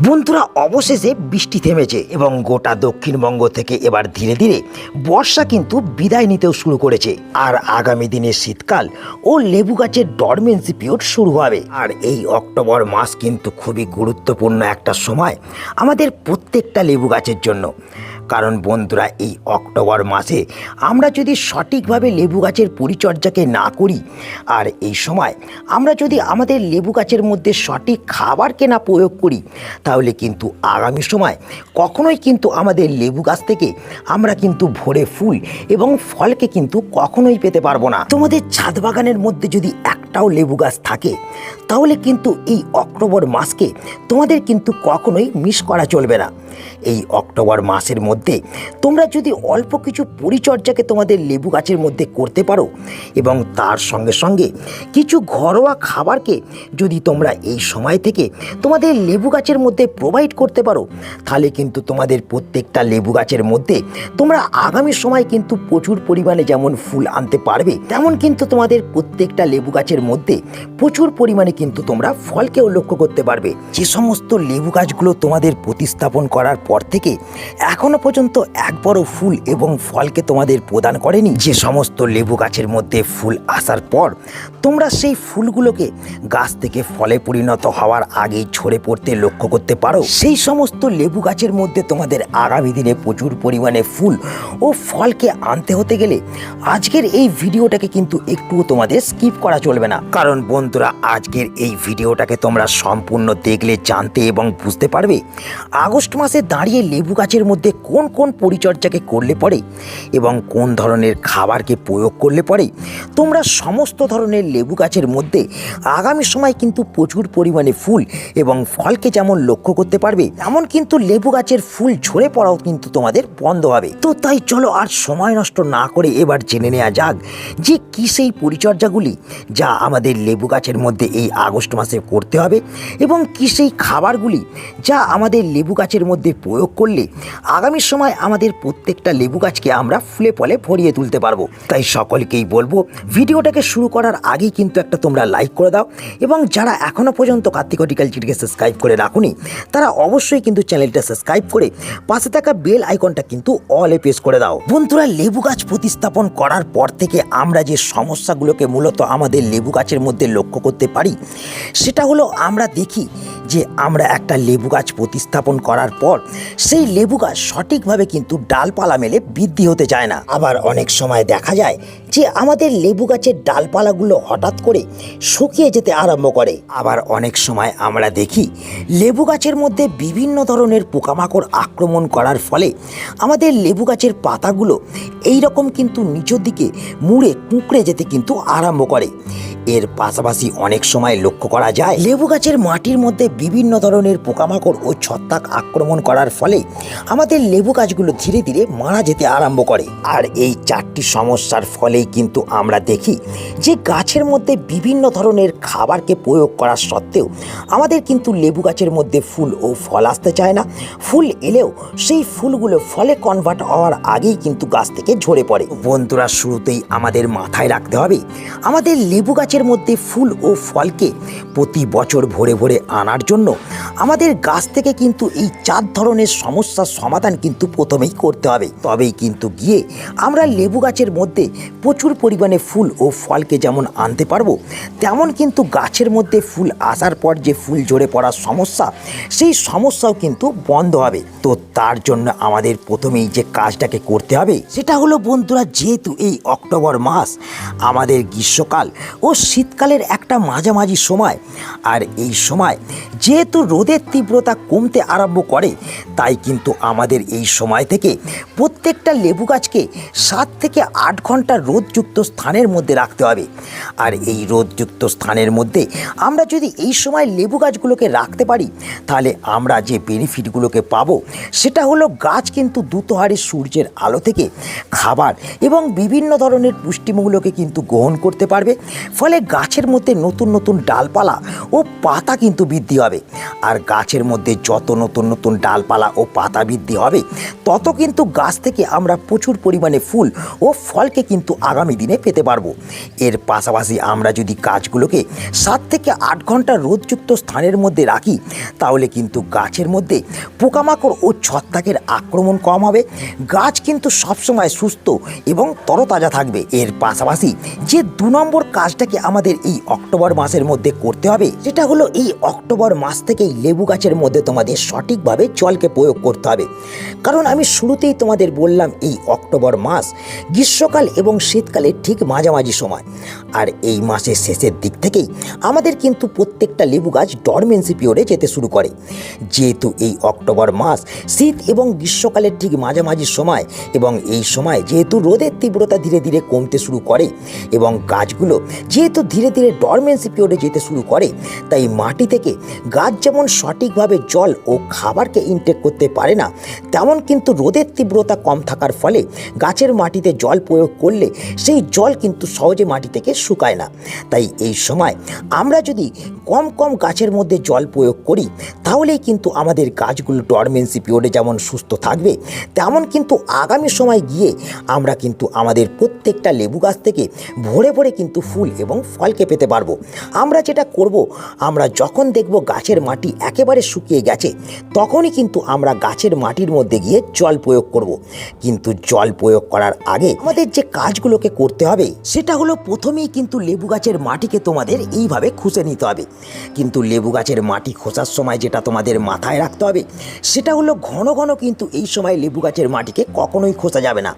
বন্ধুরা, অবশেষে বৃষ্টি থেমেছে এবং গোটা দক্ষিণবঙ্গ থেকে এবার ধীরে ধীরে বর্ষা কিন্তু বিদায় নিতেও শুরু করেছে। আর আগামী দিনে শীতকাল ও লেবু গাছের ডরমেন্সি পিরিয়ড শুরু হবে। আর এই অক্টোবর মাস কিন্তু খুবই গুরুত্বপূর্ণ একটা সময় আমাদের প্রত্যেকটা লেবু গাছের জন্য। কারণ বন্ধুরা, এই অক্টোবর মাসে আমরা যদি সঠিকভাবে লেবু গাছের পরিচর্যাকে না করি, আর এই সময় আমরা যদি আমাদের লেবু গাছের মধ্যে সঠিক খাবারকে না প্রয়োগ করি, তাহলে কিন্তু আগামী সময় কখনোই কিন্তু আমাদের লেবু গাছ থেকে আমরা কিন্তু ভরে ফুল এবং ফলকে কিন্তু কখনোই পেতে পারব না। তোমাদের ছাদ বাগানের মধ্যে যদি একটাও লেবু গাছ থাকে, তাহলে কিন্তু এই অক্টোবর মাসকে তোমাদের কিন্তু কখনোই মিস করা চলবে না। এই অক্টোবর মাসের মধ্যে তোমরা যদি অল্প কিছু পরিচর্যাকে তোমাদের লেবু গাছের মধ্যে করতে পারো এবং তার সঙ্গে সঙ্গে কিছু ঘরোয়া খাবারকে যদি তোমরা এই সময় থেকে তোমাদের লেবু গাছের মধ্যে প্রোভাইড করতে পারো, তাহলে কিন্তু তোমাদের প্রত্যেকটা লেবু গাছের মধ্যে তোমরা আগামী সময় কিন্তু প্রচুর পরিমাণে যেমন ফুল আনতে পারবে, তেমন কিন্তু তোমাদের প্রত্যেকটা লেবু গাছের মধ্যে প্রচুর পরিমাণে কিন্তু তোমরা ফলকেও লক্ষ্য করতে পারবে। যে সমস্ত লেবু গাছগুলো তোমাদের প্রতিস্থাপন করার পর থেকে এখনও পর্যন্ত একবারও ফুল এবং ফলকে তোমাদের প্রদান করেনি। যে সমস্ত লেবু গাছের মধ্যে ফুল আসার পর তোমরা সেই ফুলগুলোকে গাছ থেকে ফলে পরিণত হওয়ার আগেই ঝরে পড়তে লক্ষ্য করতে পারো। সেই সমস্ত লেবু গাছের মধ্যে তোমাদের আগামী দিনে প্রচুর পরিমাণে ফুল ও ফলকে আনতে হতে গেলে আজকের এই ভিডিওটাকে কিন্তু একটুও তোমাদের স্কিপ করা চলবে না। কারণ বন্ধুরা, আজকের এই ভিডিওটাকে তোমরা সম্পূর্ণ দেখলে, জানতে এবং বুঝতে পারবে। আগস্ট মাসে দাঁড়িয়ে লেবু গাছের মধ্যে কোন কোন পরিচর্যাকে করলে পরে এবং কোন ধরনের খাবারকে প্রয়োগ করলে পরে, তোমরা সমস্ত ধরনের লেবু গাছের মধ্যে আগামী সময় কিন্তু প্রচুর পরিমাণে ফুল এবং ফলকে যেমন লক্ষ্য করতে পারবে এমন কিন্তু লেবু গাছের ফুল ঝরে পড়াও কিন্তু তোমাদের বন্ধ হবে। তো তাই চলো আর সময় নষ্ট না করে এবার জেনে নেওয়া যাক যে কী সেই পরিচর্যাগুলি যা আমাদের লেবু গাছের মধ্যে এই আগস্ট মাসে করতে হবে এবং কী সেই খাবারগুলি যা আমাদের লেবু গাছের মধ্যে প্রয়োগ করলে আগামী সময় আমাদের প্রত্যেকটা লেবু গাছকে আমরা ফুলে ফলে ভরিয়ে তুলতে পারব। তাই সকলকেই বলব, ভিডিওটাকে শুরু করার আগেই কিন্তু একটা তোমরা লাইক করে দাও এবং যারা এখনও পর্যন্ত কার্তিক হর্টিকালচারকে সাবস্ক্রাইব করে রাখুনি, তারা অবশ্যই কিন্তু চ্যানেলটা সাবস্ক্রাইব করে পাশে থাকা বেল আইকনটা কিন্তু অলে প্রেস করে দাও। বন্ধুরা, লেবু গাছ প্রতিস্থাপন করার পর থেকে আমরা যে সমস্যাগুলোকে মূলত আমাদের লেবু গাছের মধ্যে লক্ষ্য করতে পারি, সেটা হলো আমরা দেখি যে আমরা একটা লেবু গাছ প্রতিস্থাপন করার পর সেই লেবু গাছ সঠিকভাবে কিন্তু ডালপালা মেলে বৃদ্ধি হতে চায় না। আবার অনেক সময় দেখা যায় যে আমাদের লেবু গাছের ডালপালাগুলো হঠাৎ করে শুকিয়ে যেতে আরম্ভ করে। আবার অনেক সময় আমরা দেখি লেবু গাছের মধ্যে বিভিন্ন ধরনের পোকামাকড় আক্রমণ করার ফলে আমাদের লেবু গাছের পাতাগুলো এই রকম কিন্তু নিচের দিকে মুড়ে কুঁকড়ে যেতে কিন্তু আরম্ভ করে। এর পাশাপাশি অনেক সময় লক্ষ্য করা যায় লেবু গাছের মাটির মধ্যে বিভিন্ন ধরনের পোকামাকড় ও ছত্রাক আক্রমণ করার ফলে আমাদের লেবু গাছগুলো ধীরে ধীরে মারা যেতে আরম্ভ করে। আর এই চারটি সমস্যার ফলেই কিন্তু আমরা দেখি যে গাছের মধ্যে বিভিন্ন ধরনের খাবারকে প্রয়োগ করা সত্ত্বেও আমাদের কিন্তু লেবু গাছের মধ্যে ফুল ও ফল আসতে চায় না। ফুল এলেও সেই ফুলগুলো ফলে কনভার্ট হওয়ার আগেই কিন্তু গাছ থেকে ঝরে পড়ে। বন্ধুরা, শুরুতেই আমাদের মাথায় রাখতে হবে, আমাদের লেবু গাছের মধ্যে ফুল ও ফলকে প্রতি বছর ভরে ভরে আনার জন্য আমাদের গাছ থেকে কিন্তু এই চার ধরনের সমস্যার সমাধান কিন্তু প্রথমেই করতে হবে। তবেই কিন্তু গিয়ে আমরা লেবু গাছের মধ্যে প্রচুর পরিমাণে ফুল ও ফলকে যেমন আনতে পারব, তেমন কিন্তু গাছের মধ্যে ফুল আসার পর যে ফুল ঝরে পড়ার সমস্যা, সেই সমস্যাও কিন্তু বন্ধ হবে। তো তার জন্য আমাদের প্রথমেই যে কাজটাকে করতে হবে, সেটা হলো বন্ধুরা যেহেতু এই অক্টোবর মাস, আমাদের গ্রীষ্মকাল ও শীতকালের একটা মাঝামাঝি সময়, আর এই সময় যেহেতু রোদের তীব্রতা কমতে আরম্ভ করে, তাই কিন্তু আমাদের এই সময় থেকে প্রত্যেকটা লেবু গাছকে সাত থেকে আট ঘণ্টা রোদযুক্ত স্থানের মধ্যে রাখতে হবে। আর এই রোদযুক্ত স্থানের মধ্যে আমরা যদি এই সময় লেবু গাছগুলোকে রাখতে পারি, তাহলে আমরা যে বেনিফিটগুলোকে পাবো, সেটা হলো গাছ কিন্তু দ্রুত হারে সূর্যের আলো থেকে খাবার এবং বিভিন্ন ধরনের পুষ্টিমূলকে কিন্তু গ্রহণ করতে পারবে। ফলে গাছের মধ্যে নতুন নতুন ডালপালা ও পাতা কিন্তু বৃদ্ধি হবে। আর গাছের মধ্যে যত নতুন নতুন ডালপালা ও পাতা বৃদ্ধি হবে, তত কিন্তু গাছ থেকে আমরা প্রচুর পরিমাণে ফুল ও ফলকে কিন্তু আগামী দিনে পেতে পারব। এর পাশাপাশি আমরা যদি গাছগুলোকে সাত থেকে আট ঘণ্টা রোদযুক্ত স্থানের মধ্যে রাখি, তাহলে কিন্তু গাছের মধ্যে পোকামাকড় ও ছত্রাকের আক্রমণ কম হবে। গাছ কিন্তু সবসময় সুস্থ এবং তরতাজা থাকবে। এর পাশাপাশি যে দু নম্বর কাজটাকে আমাদের এই অক্টোবর মাসের মধ্যে করতে হবে, সেটা হলো এই অক্টোবর মাস থেকেই লেবু গাছের মধ্যে তোমাদের সঠিকভাবে জলকে প্রয়োগ করতে হবে। কারণ আমি শুরুতেই তোমাদের বললাম এই অক্টোবর মাস গ্রীষ্মকাল এবং শীতকালের ঠিক মাঝামাঝি সময়। আর এই মাসের শেষের দিক থেকেই আমাদের কিন্তু প্রত্যেকটা লেবু গাছ ডরমেন্সি পিরিয়ডে যেতে শুরু করে। যেহেতু এই অক্টোবর মাস শীত এবং গ্রীষ্মকালের ঠিক মাঝামাঝি সময় এবং এই সময় যেহেতু রোদের তীব্রতা ধীরে ধীরে কমতে শুরু করে এবং গাছগুলো যেহেতু ধীরে ধীরে ডরমেন্সি পিরিয়ডে যেতে শুরু করে, তাই মাটি থেকে গাছ যেমন সঠিকভাবে জল ও খাবারকে ইনটেক করতে পারে না, তেমন কিন্তু রোদের তীব্রতা কম থাকার ফলে গাছের মাটিতে জল প্রয়োগ করলে সেই জল কিন্তু সহজে মাটি থেকে শুকায় না। তাই এই সময় আমরা যদি কম কম গাছের মধ্যে জল প্রয়োগ করি, তাহলেই কিন্তু আমাদের গাছগুলো ডরমেন্সি পিরিয়ডে যেমন সুস্থ থাকবে, তেমন কিন্তু আগামী সময় গিয়ে আমরা কিন্তু আমাদের প্রত্যেকটা লেবু গাছ থেকে ভরে ভরে কিন্তু ফুল এবং ফলকে পেতে পারব। আমরা যেটা করব, আমরা যখন দেখব গাছের মাটি একেবারে শুকিয়ে গেছে, তখনই কিন্তু আমরা গাছের মাটির মধ্যে গিয়ে জল প্রয়োগ করব। কিন্তু জল প্রয়োগ করার আগে আমাদের যে কাজগুলোকে করতে হবে, সেটা হলো প্রথমেই কিন্তু লেবু গাছের মাটিকে তোমাদের এইভাবে খুঁজে নিতে হবে। কিন্তু লেবু গাছের মাটি খোঁচার সময় যেটা তোমাদের মাথায় রাখতে হবে, সেটা হলো ঘন ঘন কিন্তু এই সময় লেবু গাছের মাটিকে কখনোই খোঁচা যাবে না।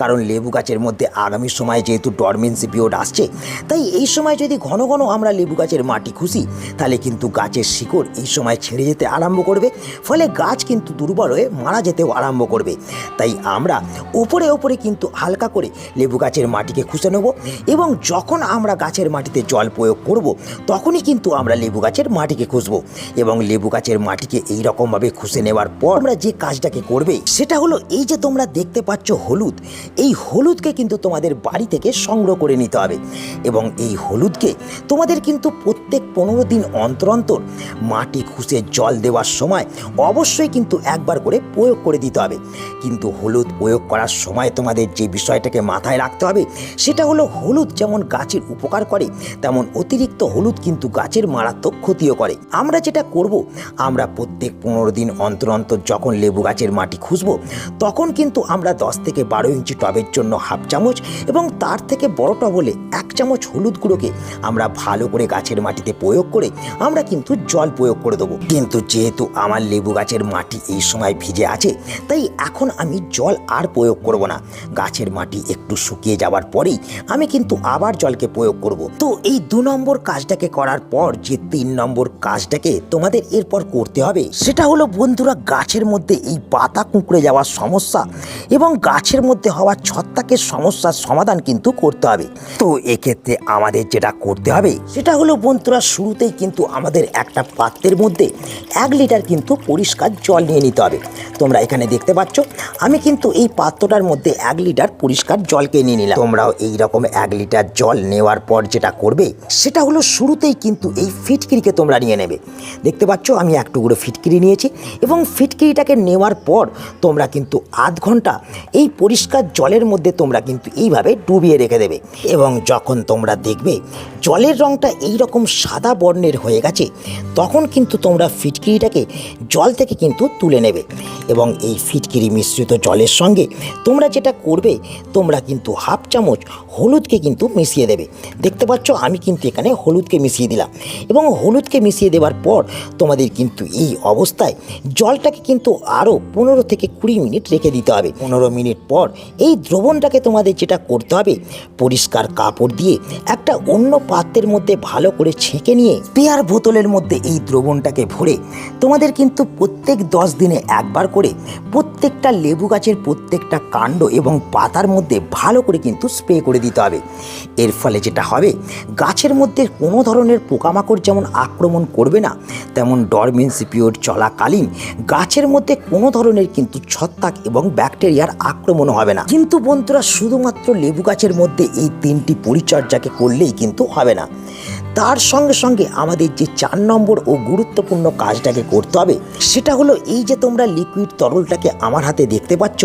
কারণ লেবু গাছের মধ্যে আগামী সময় যেহেতু ডরমেন্সি পিরিয়ড আসছে, তাই এই সময় যদি ঘন ঘন আমরা লেবু গাছের মাটি খুশি, তাহলে কিন্তু গাছের শিকড় এই সময় ছেড়ে যেতে আরম্ভ করবে, ফলে গাছ কিন্তু দুর্বল হয়ে মারা যেতেও আরম্ভ করবে। তাই আমরা ওপরে ওপরে কিন্তু হালকা করে লেবু গাছের মাটিকে খুঁজে নেব এবং যখন আমরা গাছের মাটিতে জল প্রয়োগ করব, তখনই কিন্তু আমরা লেবু গাছের মাটিকে খুঁজবো এবং লেবু গাছের মাটিকে এই রকমভাবে খুঁজে নেওয়ার পর আমরা যে কাজটাকে করবে, সেটা হলো এই যে তোমরা দেখতে পাচ্ছ হলুদ, এই হলুদকে কিন্তু তোমাদের বাড়ি থেকে সংগ্রহ করে নিতে হবে এবং এই হলুদকে তোমাদের কিন্তু প্রত্যেক পনেরো দিন অন্তর অন্তর মাটি খুঁজে জল দেওয়ার সময় অবশ্যই কিন্তু একবার করে প্রয়োগ করে দিতে হবে। কিন্তু হলুদ প্রয়োগ করার সময় তোমাদের যে বিষয়টাকে মাথায় রাখতে হবে, সেটা হলো হলুদ যেমন গাছের উপকার করে, তেমন অতিরিক্ত হলুদ কিন্তু গাছের মারাত্মক ক্ষতিও করে। আমরা যেটা করব, আমরা প্রত্যেক পনেরো দিন অন্তর অন্তর যখন লেবু গাছের মাটি খুঁজবো তখন কিন্তু আমরা দশ থেকে বারো ইঞ্চি টবের জন্য হাফ চামচ এবং তার থেকে বড় টব হলে এক চামচ হলুদ গুঁড়োকে আমরা ভালো করে গাছের মাটিতে প্রয়োগ করে আমরা কিন্তু জল প্রয়োগ করে দেবো। কিন্তু যেহেতু আমার লেবু গাছের মাটি এই সময় ভিজে আছে, তাই এখন আমি জল আর প্রয়োগ করব না। গাছের মাটি একটু শুকিয়ে যাওয়ার পরেই আমি কিন্তু আবার জলকে প্রয়োগ করব। তো এই দু নম্বর কাজটাকে করার পর যে তিন নম্বর কাজটাকে তোমাদের এরপর করতে হবে, সেটা হলো বন্ধুরা গাছের মধ্যে এই পাতা কুঁকড়ে যাওয়ার সমস্যা এবং গাছের মধ্যে হওয়া ছত্রাকের সমস্যার সমাধান কিন্তু করতে হবে। তো এক্ষেত্রে আমাদের যেটা করতে হবে, সেটা হলো বন্ধুরা শুরুতেই কিন্তু আমাদের একটা পাত্রের মধ্যে এক লিটার কিন্তু পরিষ্কার জল নিয়ে নিতে হবে। তোমরা এখানে দেখতে পাচ্ছ, আমি কিন্তু এই পাত্রটার মধ্যে এক লিটার পরিষ্কার জলকে নিয়ে নিলাম। তোমরাও এই রকম এক লিটার জল নেওয়ার পর যেটা করবে, সেটা হলো শুরুতেই কিন্তু এই ফিটকিরিকে তোমরা নিয়ে নেবে। দেখতে পাচ্ছ, আমি এক টুকরো ফিটকিরি নিয়েছি এবং ফিটকিরিটাকে নেওয়ার পর তোমরা কিন্তু আধ ঘণ্টা এই পরিষ্কার জলের মধ্যে তোমরা কিন্তু এইভাবে ডুবিয়ে রেখে দেবে। এবং যখন তোমরা দেখবে, জলের রঙটা এই রকম সাদা বর্ণের হয়ে গেছে তখন কিন্তু তোমরা ফিটকিরিটাকে জল থেকে কিন্তু তুলে নেবে। এবং এই ফিটকিরি মিশ্রিত জলের সঙ্গে তোমরা যেটা করবে, তোমরা কিন্তু হাফ চামচ হলুদকে কিন্তু মিশিয়ে দেবে। দেখতে পাচ্ছ, আমি কিন্তু এখানে হলুদকে মিশিয়ে দিলাম। এবং হলুদকে মিশিয়ে দেওয়ার পর তোমাদের কিন্তু এই অবস্থায় জলটাকে কিন্তু আরও পনেরো থেকে কুড়ি মিনিট রেখে দিতে হবে। পনেরো মিনিট পর এই দ্রবণটাকে তোমাদের যেটা করতে হবে, পরিষ্কার কাপড় দিয়ে একটা অন্য পাত্রের মধ্যে ভালো করে ছেঁকে নিয়ে পেয়ার বোতলের মধ্যে এই দ্রবণটাকে ভরে তোমাদের কিন্তু প্রত্যেক দশ দিনে একবার করে প্রত্যেকটা লেবু গাছের প্রত্যেকটা কাণ্ড এবং পাতার মধ্যে ভালো করে কিন্তু স্প্রে করে দিতে হবে। এর ফলে যেটা হবে, গাছের মধ্যে কোনো ধরনের পোকামাকড় যেমন আক্রমণ করবে না, তেমন ডরমেন্সি পিরিয়ড চলাকালীন গাছের মধ্যে কোনো ধরনের কিন্তু ছত্রাক এবং ব্যাকটেরিয়ার আক্রমণ হবে না। কিন্তু বন্ধুরা, শুধুমাত্র লেবু গাছের মধ্যে এই তিনটি পরিচর্যাকে করলেই কিন্তু হবে না। তার সঙ্গে সঙ্গে আমাদের যে চার নম্বর ও গুরুত্বপূর্ণ কাজটাকে করতে হবে, সেটা হলো এই যে তোমরা লিকুইড তরলটাকে আমার হাতে দেখতে পাচ্ছ,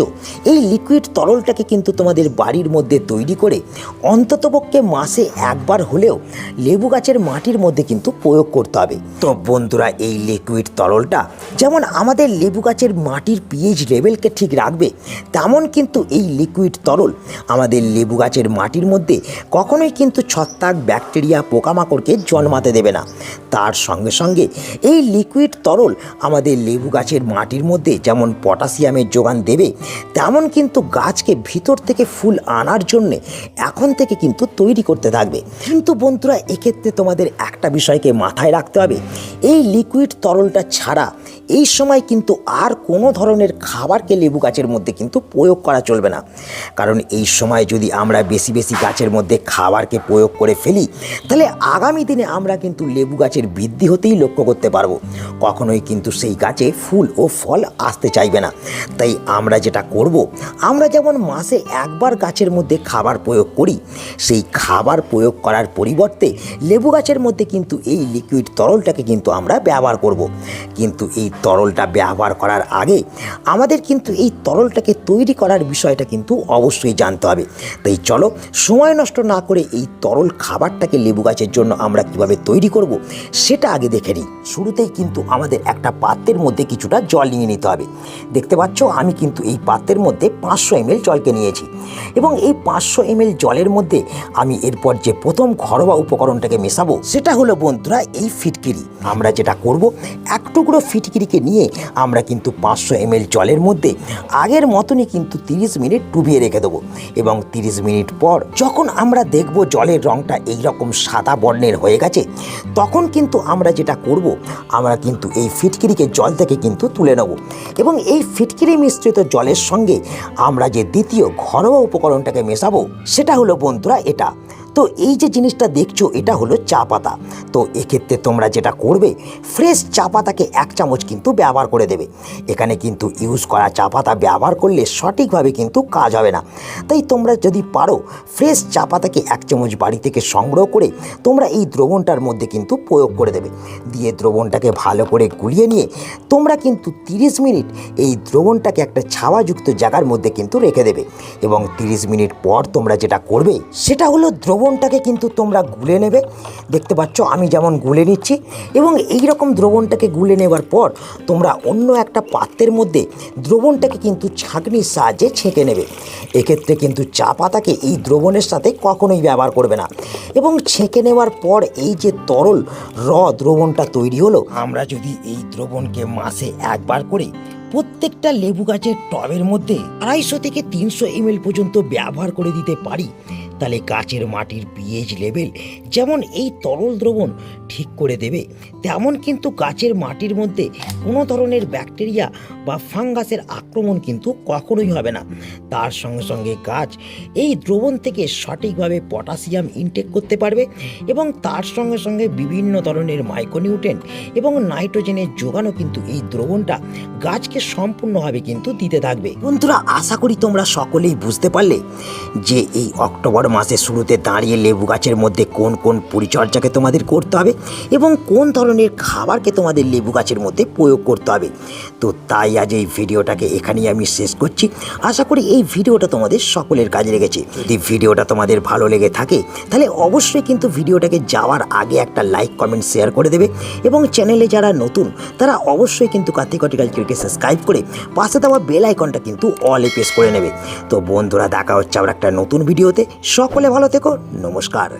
এই লিকুইড তরলটাকে কিন্তু তোমাদের বাড়ির মধ্যে তৈরি করে অন্ততপক্ষে মাসে একবার হলেও লেবু গাছের মাটির মধ্যে কিন্তু প্রয়োগ করতে হবে। তো বন্ধুরা, এই লিকুইড তরলটা যেমন আমাদের লেবু গাছের মাটির পিএইচ লেভেলকে ঠিক রাখবে, তেমন কিন্তু এই লিকুইড তরল আমাদের লেবু গাছের মাটির মধ্যে কখনোই কিন্তু ছত্রাক ব্যাকটেরিয়া পোকামাকড়কে জন্মাতে দেবে না। তার সঙ্গে সঙ্গে এই লিকুইড তরল আমাদের লেবু গাছের মাটির মধ্যে যেমন পটাশিয়ামের যোগান দেবে, তেমন কিন্তু গাছকে ভিতর থেকে ফুল আনার জন্যে এখন থেকে কিন্তু তৈরি করতে থাকবে। কিন্তু বন্ধুরা, এক্ষেত্রে তোমাদের একটা বিষয়কে মাথায় রাখতে হবে। এই লিকুইড তরলটা ছাড়া এই সময় কিন্তু আর কোনো ধরনের খাবারকে লেবু গাছের মধ্যে কিন্তু প্রয়োগ করা চলবে না। কারণ এই সময় যদি আমরা বেশি বেশি গাছের মধ্যে খাবারকে প্রয়োগ করে ফেলি, তাহলে আগামী দিনে আমরা কিন্তু লেবু গাছের বৃদ্ধি হতেই লক্ষ্য করতে পারব। কখনোই কিন্তু সেই গাছে ফুল ও ফল আসতে চাইবে না। তাই আমরা যেটা করব, আমরা যেমন মাসে একবার গাছের মধ্যে খাবার প্রয়োগ করি, সেই খাবার প্রয়োগ করার পরিবর্তে লেবু গাছের মধ্যে কিন্তু এই লিকুইড তরলটাকে কিন্তু আমরা ব্যবহার করব। কিন্তু এই তরলটা ব্যবহার করার আগে আমাদের কিন্তু এই তরলটাকে তৈরি করার বিষয়টা কিন্তু অবশ্যই জানতে হবে। তাই চলো, সময় নষ্ট না করে এই তরল খাবারটাকে লেবু গাছের জন্য আমরা কীভাবে তৈরি করব সেটা আগে দেখে নিই। শুরুতেই কিন্তু আমাদের একটা পাত্রের মধ্যে কিছুটা জল নিয়ে নিতে হবে। দেখতে পাচ্ছ, আমি কিন্তু এই পাত্রের মধ্যে পাঁচশো এমএল জলকে নিয়েছি এবং এই পাঁচশো এমএল জলের মধ্যে আমি এরপর যে প্রথম ঘরোয়া উপকরণটাকে মেশাবো সেটা হলো বন্ধুরা এই ফিটকিরি। আমরা যেটা করব, এক টুকরো ফিটকিরিকে নিয়ে আমরা কিন্তু পাঁচশো এমএল জলের মধ্যে আগের মতনই কিন্তু তিরিশ মিনিট ডুবিয়ে রেখে দেবো। এবং তিরিশ মিনিট পর যখন আমরা দেখব জলের রঙটা এইরকম সাদা বর্ণের হয়ে গেছে, তখন কিন্তু আমরা যেটা করব, আমরা কিন্তু এই ফিটকিরিকে জল থেকে কিন্তু তুলে নেব। এবং এই ফিটকিরি মিশ্রিত জলের সঙ্গে আমরা যে দ্বিতীয় ঘরোয়া উপকরণটাকে মেশাবো, সেটা হলো বন্ধুরা এটা। তো এই যে জিনিসটা দেখছ, এটা হলো চা পাতা। তো এক্ষেত্রে তোমরা যেটা করবে ফ্রেশ চা পাতাকে এক চামচ কিন্তু ব্যবহার করে দেবে। এখানে কিন্তু ইউজ করা চা পাতা ব্যবহার করলে সঠিকভাবে কিন্তু কাজ হবে না। তাই তোমরা যদি পারো ফ্রেশ চা পাতাকে এক চামচ বাড়ি থেকে সংগ্রহ করে তোমরা এই দ্রবণটার মধ্যে কিন্তু প্রয়োগ করে দেবে। দিয়ে দ্রবণটাকে ভালো করে গুলিয়ে নিয়ে তোমরা কিন্তু তিরিশ মিনিট এই দ্রবণটাকে একটা ছাওয়াযুক্ত জায়গার মধ্যে কিন্তু রেখে দেবে। এবং তিরিশ মিনিট পর তোমরা যেটা করবে, সেটা হলো দ্রবণটাকে কিন্তু তোমরা গুলে নেবে। দেখতে পাচ্ছ, আমি যেমন গুলে নিচ্ছি এবং এই রকম দ্রবণটাকে গুলে নেবার পর তোমরা অন্য একটা পাত্রের মধ্যে দ্রবণটাকে কিন্তু ছাঁকনির সাহায্যে ছেঁকে নেবে। এক্ষেত্রে কিন্তু চা পাতাকে এই দ্রবণের সাথে কখনোই ব্যবহার করবে না। এবং ছেঁকে নেওয়ার পর এই যে তরল, র দ্রবণটা তৈরি হলো, আমরা যদি এই দ্রবণকে মাসে একবার করে প্রত্যেকটা লেবু গাছের টবের মধ্যে আড়াইশো থেকে তিনশো এমএল পর্যন্ত ব্যবহার করে দিতে পারি তাহলে গাছের মাটির পিএইচ লেভেল যেমন এই তরল দ্রবণ ঠিক করে দেবে, তেমন কিন্তু গাছের মাটির মধ্যে কোনো ধরনের ব্যাকটেরিয়া বা ফাঙ্গাসের আক্রমণ কিন্তু কখনোই হবে না। তার সঙ্গে সঙ্গে গাছ এই দ্রবণ থেকে সঠিকভাবে পটাশিয়াম ইনটেক করতে পারবে এবং তার সঙ্গে সঙ্গে বিভিন্ন ধরনের মাইক্রোনিউট্রেন্ট এবং নাইট্রোজেনের যোগানও কিন্তু এই দ্রবণটা গাছকে সম্পূর্ণভাবে কিন্তু দিতে থাকবে। বন্ধুরা, আশা করি তোমরা সকলেই বুঝতে পারলে যে এই অক্টোবর মাসের শুরুতে দাঁড়িয়ে লেবু গাছের মধ্যে কোন কোন পরিচর্যাকে তোমাদের করতে হবে এবং কোন ধরনের খাবারকে তোমাদের লেবু গাছের মধ্যে প্রয়োগ করতে হবে। তো তাই আজ এই ভিডিওটাকে এখানেই আমি শেষ করছি। আশা করি এই ভিডিওটা তোমাদের সকলের কাজে লেগেছে। যদি ভিডিওটা তোমাদের ভালো লেগে থাকে, তাহলে অবশ্যই কিন্তু ভিডিওটাকে যাওয়ার আগে একটা লাইক, কমেন্ট, শেয়ার করে দেবে এবং চ্যানেলে যারা নতুন, তারা অবশ্যই কিন্তু কার্তিক হর্টিকালচারকে সাবস্ক্রাইব করে পাশে দেওয়া বেল আইকনটা কিন্তু অলে প্রেস করে নেবে। তো বন্ধুরা, দেখা হচ্ছে আবার একটা নতুন ভিডিওতে। সকলে ভালো থেকো নমস্কার।